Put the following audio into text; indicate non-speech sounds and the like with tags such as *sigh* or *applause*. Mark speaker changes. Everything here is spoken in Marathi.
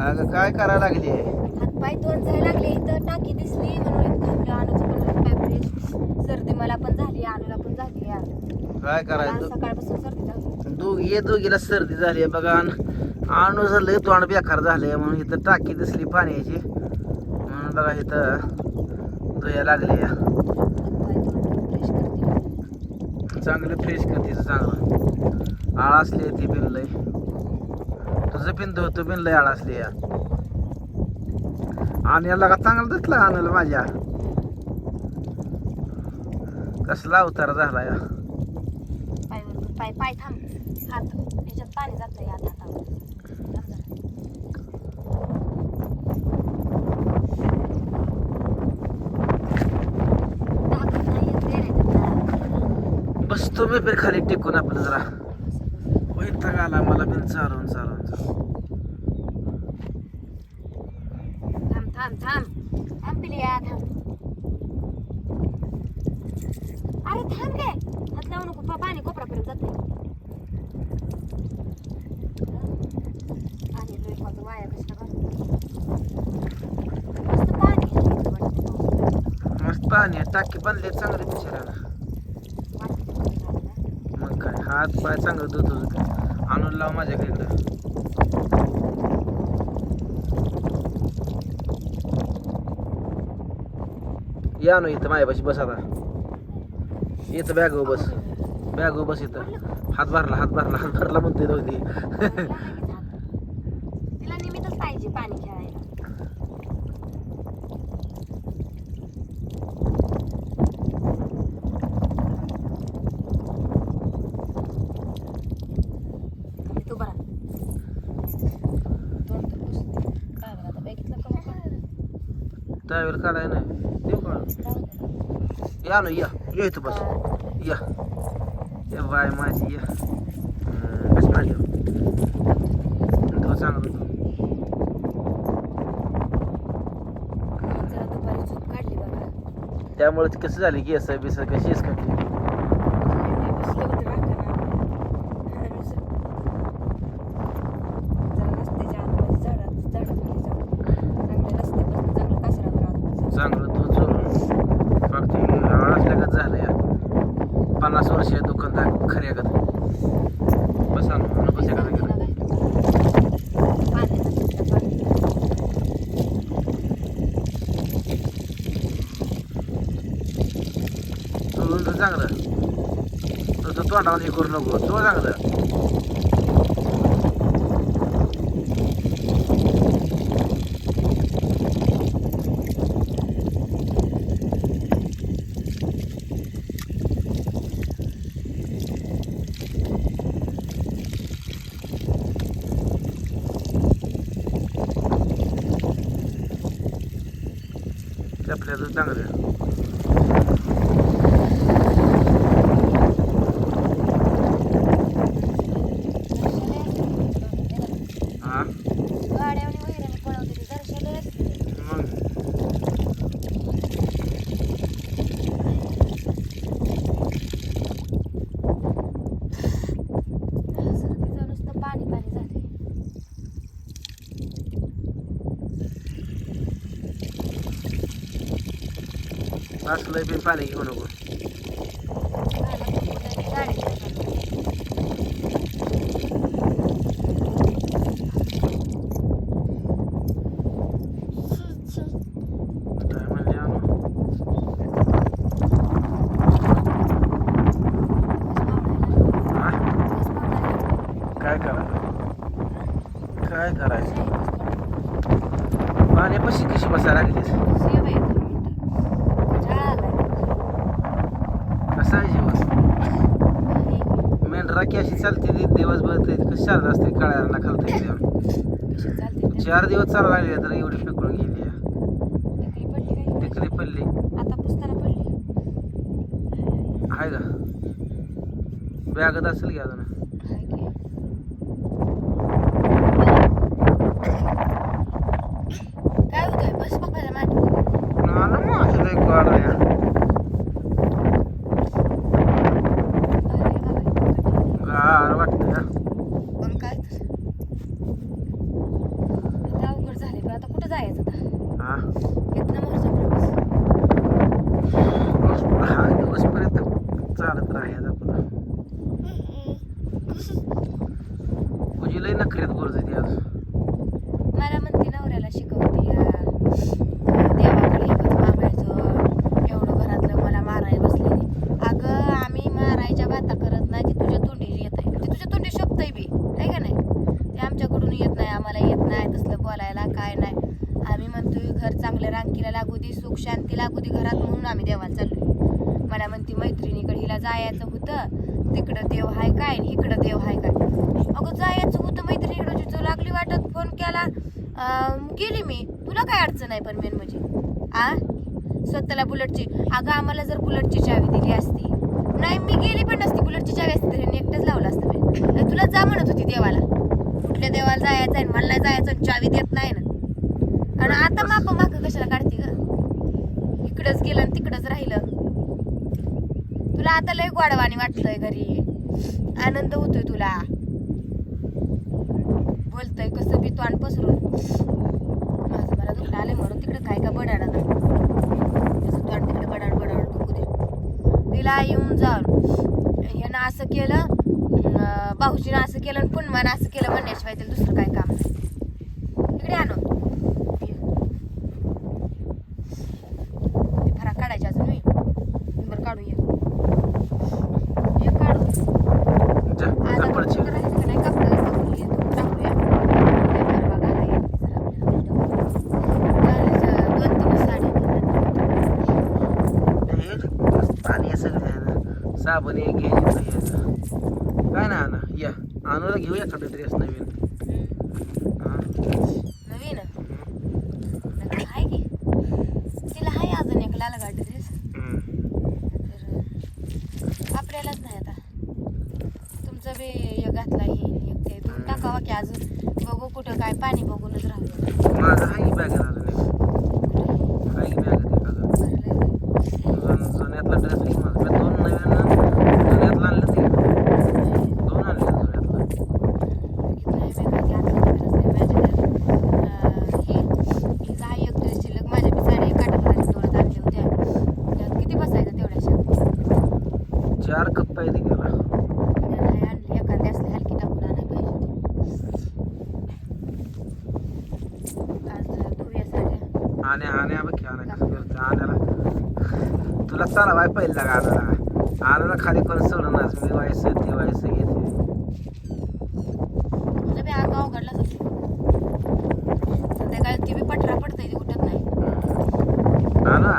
Speaker 1: अगं काय करायला लागली
Speaker 2: हातपाय दोन जायला लागले. इथं टाकी दिसली म्हणून थांबले अनुचं पण हातपाय फ्रेश. सर्दी मला पण झाली अनुला पण झाली या
Speaker 1: काय
Speaker 2: मला
Speaker 1: करायचं?
Speaker 2: सकाळपासून सर्दी झाली.
Speaker 1: दोघी दोघीला सर्दी झाली बघा. आणू झालंय तोंड बेकार झालंय म्हणून इथं टाकी दिसली पाण्याची. म्हणून बघा इथं धुया लागली या
Speaker 2: हातपाय थोडं फ्रेश करते
Speaker 1: चांगलं. फ्रेश करते चांगलं आळ असली ती बिनलय तुझं पिंद तू बिनलय आळ असली या आणि याला का चांगलं दिसलं आणलं माझ्या कसला अवतार झाला या
Speaker 2: पाय पाय थांब हात पाणी जातं या हातावर थांब जरा. ताकद नाही येत रे ह्याच्यात.
Speaker 1: बस तुम्ही पण खाली टेकून आपलं जरा वैताग आला मला बिन चालवून चालवून चालवून.
Speaker 2: थांब थांब. थांब थांब. पिलिया थांब अरे थांब रे. हात लावू नको. पा- पाणी कोपरापर्यंत जात पाणी लय माझं वाया कशाला मस्त पाणी आहे
Speaker 1: मस्त पाणी आहे. टाकी बनले चांगले बिचारायला मग काय? हात पाय चांगलं दूध तुझं आणून लाव माझ्याकडे. इकडं या ना इथं माझ्यापाशी बस आता. इथं बॅग बस. बॅग हो बस इथं. हात भरला हात भरला हात भरला म्हणते होती *laughs*
Speaker 2: तिला निमित्तच पाहिजे पाणी खेळायला तू बरा दोन तर पुस. काय बरं आता बघितलं का मग काय?
Speaker 1: त्यावेळेला काढाय नाही देऊ का. या ना या. ये इथं बस. या. या बाय माझी या. बस माझी. तो चांगलं होतं.
Speaker 2: काढली
Speaker 1: त्यामुळे कसं झाले की असं बिस कशीच का
Speaker 2: बसले होते राखाना. आणि नुसतं जरा रस्त्याच्या आतमध्ये झाडात झाडाखाली जाऊन चांगल्या रस्त्यापासून चांगलं कासरावर आतमध्ये जाऊन.
Speaker 1: चांगलं दूध जोडून फक्त असल्यागत झालं या पन्नास वर्ष दुकानदार. खरे बसा बस एका जागेवर.
Speaker 2: पाणी
Speaker 1: चांगलं. तुझं तोंडावर हे करू नको. तो चांगलं आपल्याला चांगलं हा
Speaker 2: गाड्यावनी वैराणी पळवते ती दर्शले असते.
Speaker 1: मग
Speaker 2: सर्दीचं नुसतं पाणी पाणी झालंय.
Speaker 1: असलं बी पाणी घेऊ नको. काय काय करायचं काय करायचं? पाण्यापाशी कशी बसायला लागलीस कसा आहे जीवन मेंढरा की अशी चालते ती दिवसभर ते कशी चालत असते कळ्याला खालता येते चार दिवस चालू लागले तर एवढी फेकून गेली टिकली पडली आहे का? बॅगत असेल की अजून
Speaker 2: काय होतंय बस पप्पाच्या माठ
Speaker 1: ना ना माझं लय गाड्या गार वाटतं
Speaker 2: पण काय तर जाऊ आता कुठं जायचं आता
Speaker 1: हा
Speaker 2: इथनं मोरचा प्रवास
Speaker 1: हा दिवसपर्यंत चालत राहायचं आपलं तुझी लई नखऱ्यात बोलत होती आज
Speaker 2: मला म्हणते नवऱ्याला शिकवते या. देवाकडे एकच मागायचं एवढं घरातलं मला मारायला बसले अगं आम्ही मारायच्या बाता करत नाही ती तुझ्या तोंडी येत आहे ती तुझ्या तोंडी शोभतंय बी आहे का नाही ते आमच्याकडून येत नाही आम्हाला येत नाही तसलं बोलायला काय नाही आम्ही म्हणतोय घर चांगलं रांकीला लागू दे सुख शांती लागू दे घरात म्हणून आम्ही देवाला चाललोय ती मैत्रिणीकडे हिला जायचं होतं. तिकडं देव हाय काय आणि इकडं देव हाय काय? अगं जायचं होतं मैत्रिणीकडे तुझं लागली वाटत फोन केला. गेली मी. तुला काय अडचण आहे पण मेन म्हणजे? आ? स्वतःला बुलेटची. अगं आम्हाला जर बुलेटची चावी दिली असती. नाही मी गेली पण नसती. बुलेटची चावी असती तरी एकटंच लावलं असतं मी तुला जा म्हणत होती देवाला. कुठल्या देवाला जायचं आहे मला जायचं आणि चावी देत नाही ना. आणि आता माप माग कशाला काढते ग? इकडंच गेलं आणि तिकडंच राहिलं. तुला आता लय गोडवानी वाटतंय घरी. आनंद होतोय तुला. बोलतोय कसं बी तोंड पसरून. माझं मला दुखणं आलंय म्हणून तिकडे काय का बडाडा ना. तोंड तिकडे बडाड बडाड दुखू दे तिला येऊन जाऊन यानं असं केलं भाऊजीनं असं केलं आणि पुन्हा असं केलं म्हणण्याशिवाय त्याला दुसरं काय काम नाही इकडे आणू ते फराक काढायचे अजून होई बरं काढू ये ये काढू
Speaker 1: जा
Speaker 2: आज आपण
Speaker 1: कपडची
Speaker 2: कुठं राहायचं का नाही कपडे टाकूया टाकूया काय परवा घालायला येते जरा आपल्याला झाले दोन तीन साडी
Speaker 1: पाणी आहे सगळं आहे साबण आहे घ्यायचं काय ना आणा या. आणूला घेऊया एखादा ड्रेस नवीन? हा.
Speaker 2: नवीन? आहे की? तिला आहे अजून एक लाल गाडी ड्रेस. तर आपल्यालाच नाही आता. तुमचं बी एक घातला हे एक ते. टाकावा की अजून? बघू कुठं काय पाणी बघूनच राहू
Speaker 1: माझं आहे की बॅग अजून एक आहे की बॅग अजून जण- जुन्यातला ड्रेस आहे की माझा मी दोन नवीन जुन्यातला आणलं ते दोन आणले जुन्यातला
Speaker 2: किती बसायचं तेवढ्याशा
Speaker 1: चार कप आहे ते गेला
Speaker 2: आणली एखादी असली हलकी टाकून आणायला पाहिजे होती. आज धुव्या साड्या
Speaker 1: आण्या आण्या बघ की आण्या कसं करते आण्याला तुला चालवाय पहिला का आणायला आणायला खाली कोण सोडणार? मी व्हायचं ते व्हायचं घेते.
Speaker 2: अवघडलाच असेल. संध्याकाळी ती बी पटरा पडतंय ती उठत नाही.
Speaker 1: आणा